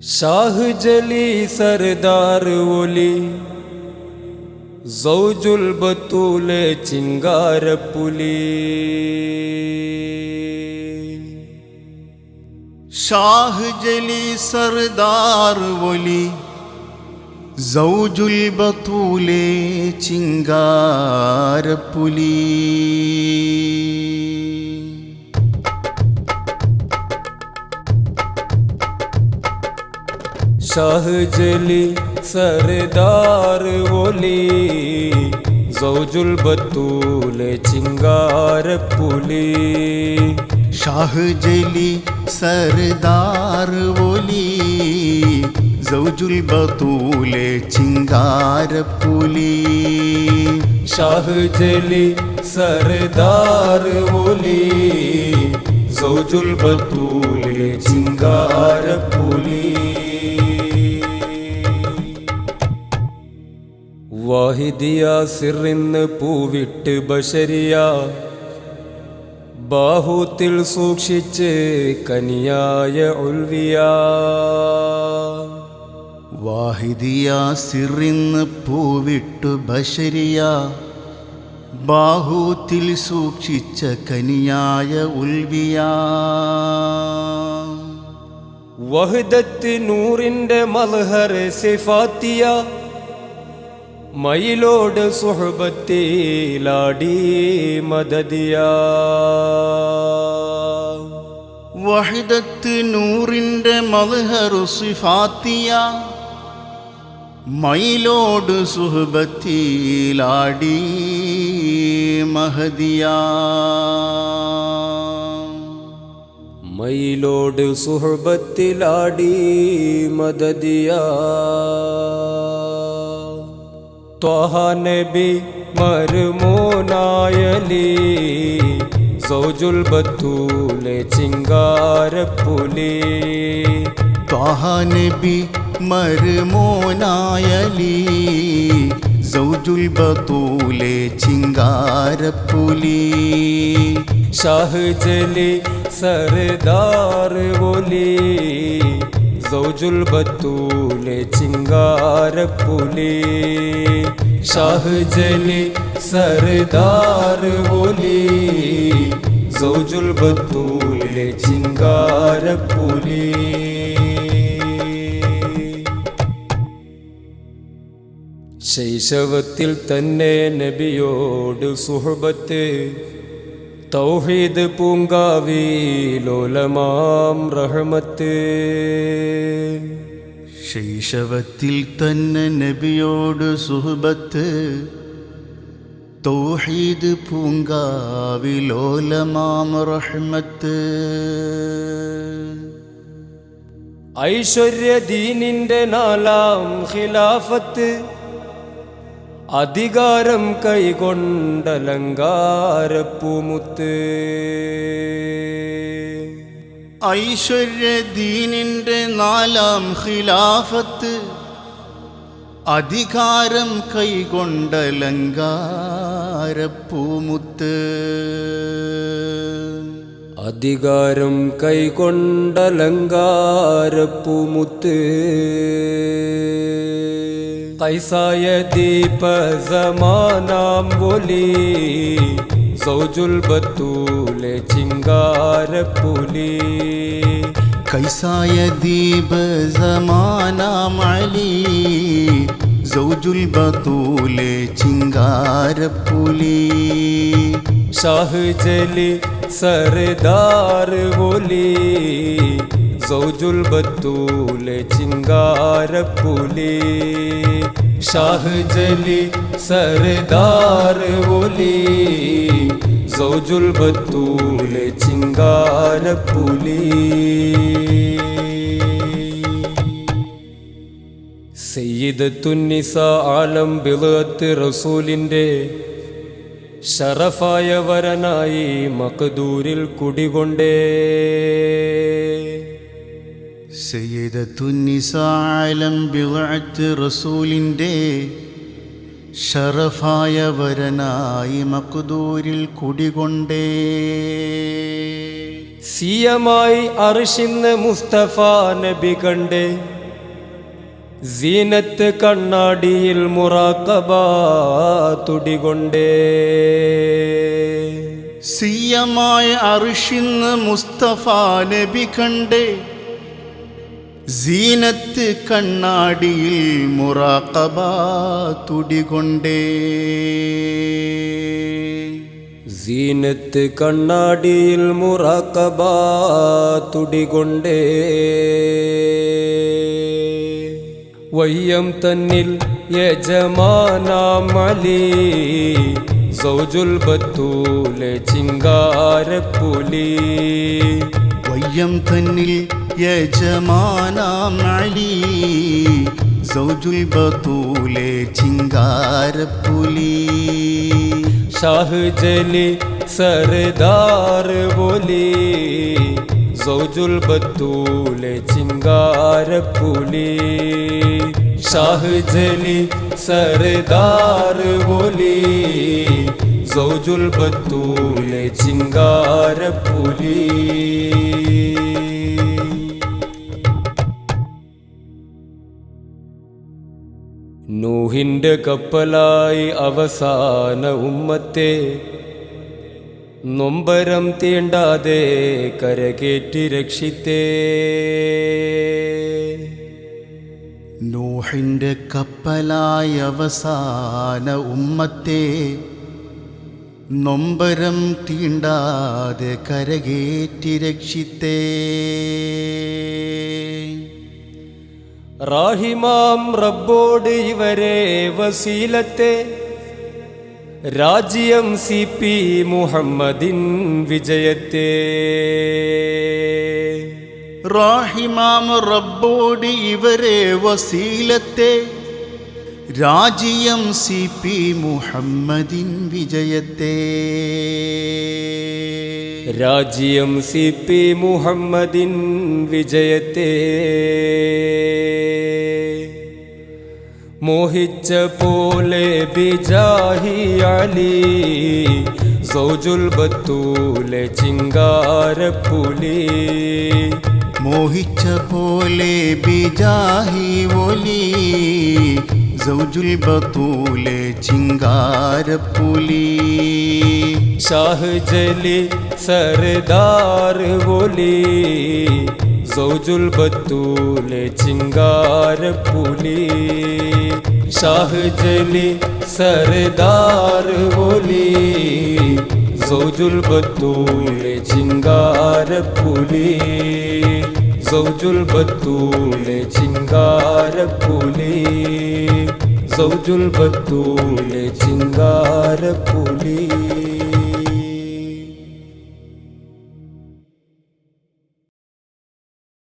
ഷാഹ് ജലി സർദാർ ഒലി സൗജുൽ ബത്തൂലെ ചിങ്കാരപ്പുലി ഷാഹ് ജലി സർദാർ ഒലി സൗജുൽ ബത്തൂലെ ചിങ്കാരപ്പുലി ഷാഹ് ജലി സർദാർ ഒലി സൗജുൽ ബത്തൂലെ ചിങ്കാരപ്പുലി ഷാഹ് ജലി സർദാർ ഒലി സൗജുൽ ബത്തൂലെ ചിങ്കാരപ്പുലി ഷാഹ് ജലി സർദാർ ഒലി സൗജുൽ ബത്തൂലെ ചിങ്കാരപ്പുലി വാഹിദിയ സിറിന്ന് പൂവിട്ട് ബഷരിയ ബാഹൂത്തിൽ സൂക്ഷിച്ച് കനിയായ ഉൽവിയ. വാഹിദിയ സിറിന്ന് പൂവിട്ടു ബഷരിയ ബാഹൂത്തിൽ സൂക്ഷിച്ച കനിയായ ഉൽവിയ. വഹദത്ത് നൂറിന്റെ മൽഹർ സിഫാത്തിയ മയിലോട് സുഹബത്തിലാടി മദദിയ വഹിദത്ത് നൂറിന്റെ മൽഹറു സിഫാത്തിയ. മയിലോട് സുഹബത്തിലാടി മഹദിയ. മയിലോട് സുഹബത്തിലാടി മദദിയ ത്വഹ നബി മരുമോനായലി സൗജുൽ ബത്തൂലെ ചിങ്കാരപ്പുലി. ത്വഹനബി മരുമോനായലി സൗജുൽ ബത്തൂലെ ചിങ്കാരപ്പുലി. ഷാഹ് ജലി സർദാർ ഒലി. സൗജുൽ ബത്തൂലെ ചിങ്കാരപ്പുലി ഷാഹ്ജലി സർദാർ ഒലി. സൗജുൽ ബത്തൂലെ ചിങ്കാരപ്പുലി. ശൈശവത്തിൽ തന്നെ നബിയോട് സുഹബത്ത് തൗഹീദ് പൂങ്കാവിലോലമാം റഹ്മത്ത്. ശൈശവത്തിൽ തന്നെ നബിയോട് സുഹബത്ത് തൗഹീദ് പൂങ്കാവിലോലമാം റഹ്മത്ത്. ഐശ്വര്യ ദീനിന്റെ നാലാം ഖിലാഫത്ത് അധികാരം കൈകൊണ്ടലങ്കാരപ്പൂമുത്ത്. ഐശ്വര്യ ദീനിന്റെ നാലാം ഖിലാഫത്ത് അധികാരം കൈകൊണ്ടലങ്കാരപ്പൂമുത്ത്. അധികാരം കൈകൊണ്ടലങ്കാരപ്പൂമുത്ത്. കൈസായ ദീപ സമാനാം ഒലി. സൗജുൽ ബത്തൂലെ ചിങ്കാരപ്പുലി. കൈസായ ദീപ علی അലി. സൗജുൽ چنگار ചിങ്കാരപ്പുലി. ഷാഹ് ജലി സർദാർ ഒലി. സൗജുൽ ബത്തൂലെ ചിങ്കാരപ്പുലി ഷാഹ്ജലി സർദാർ ഒലി. സൗജുൽ ബത്തൂലെ ചിങ്കാരപ്പുലി. സയ്യിദത്തുന്നിസ ആലം ബിളത്ത് റസൂലിന്റെ ഷറഫായ വരനായി മക്ദൂരിൽ കുടികൊണ്ടേ. സയ്യിദത്തുന്നിസാലം ബിളഅത്ത് റസൂലിന്റെ ഷറഫായ വരനായി മക്കുദൂരിൽ കുടികൊണ്ടേ. സിയമായി അറിഷിന്ന് മുസ്തഫ നബി കണ്ടേ. സീനത്ത് കണ്ണാടിയിൽ മുറാക്കബ തുടികൊണ്ടേ. സിയമായി അറിഷിന്ന് മുസ്തഫ നബി കണ്ടേ. സീനത്ത് കണ്ണാടിയിൽ മുറാക്കബ തുടികൊണ്ടേ. സീനത്ത് കണ്ണാടിയിൽ മുറാക്കബ തുടികൊണ്ടേ. വയ്യം തന്നിൽ യജമാനാമലി സൗജുൽ ബത്തൂലെ ചിങ്കാരപ്പുലി. വയ്യം തന്നിൽ യജമാനാം അലി സൗജുൽ ബത്തൂലെ ചിങ്കാരപ്പുലി ഷാഹ് ജലി സർദാർ ബോലി സൗജുൽ ബത്തൂലെ ചിങ്കാരപ്പുലി ഷാഹ് ജലി സർദാർ ബോലി സൗജുൽ ബത്തൂലെ ചിങ്കാരപ്പുലി നൂഹിന്റെ കപ്പലായി അവസാന ഉമ്മത്തെ നൊമ്പരം തീണ്ടാതെ കരകേറ്റി രക്ഷിത്തേ. നൂഹിന്റെ കപ്പലായി അവസാന ഉമ്മത്തെ നൊമ്പരം തീണ്ടാതെ കരകേറ്റി രക്ഷിത്തേ. റാഹിമാം റബ്ബോട് ഇവരെ വസീലത്തെ രാജ്യം സി പി മുഹമ്മദിൻ വിജയത്തെ. റാഹിമാം റബ്ബോട് ഇവരെ വസീലത്തെ രാജിയം സി പി മുഹമ്മദിൻ വിജയത്തെ. രാജ്യം സി പി മുഹമ്മദിൻ വിജയത്തെ. മോഹിച്ച പോലെ ബിജാഹി അലി സൗജുൽ ബത്തൂലെ ചിങ്കാരപ്പുലി. മോഹിച്ച പോലെ ബിജാഹി ഒലി സൗജുൽ ബത്തൂലെ ചിങ്കാരപ്പുലി. ഷാഹ് ജലി സർദാർ ബോലി സൗജുൽ ബത്തൂലെ ചിങ്കാരപ്പുലി ഷാഹ്ജലി സർദാർ ബോലി സൗജുൽ ബത്തൂലെ ചിങ്കാരപ്പുലി സൗജുൽ ബത്തൂലെ ചിങ്കാരപ്പുലി സൗജുൽ ബത്തൂലെ ചിങ്കാരപ്പുലി.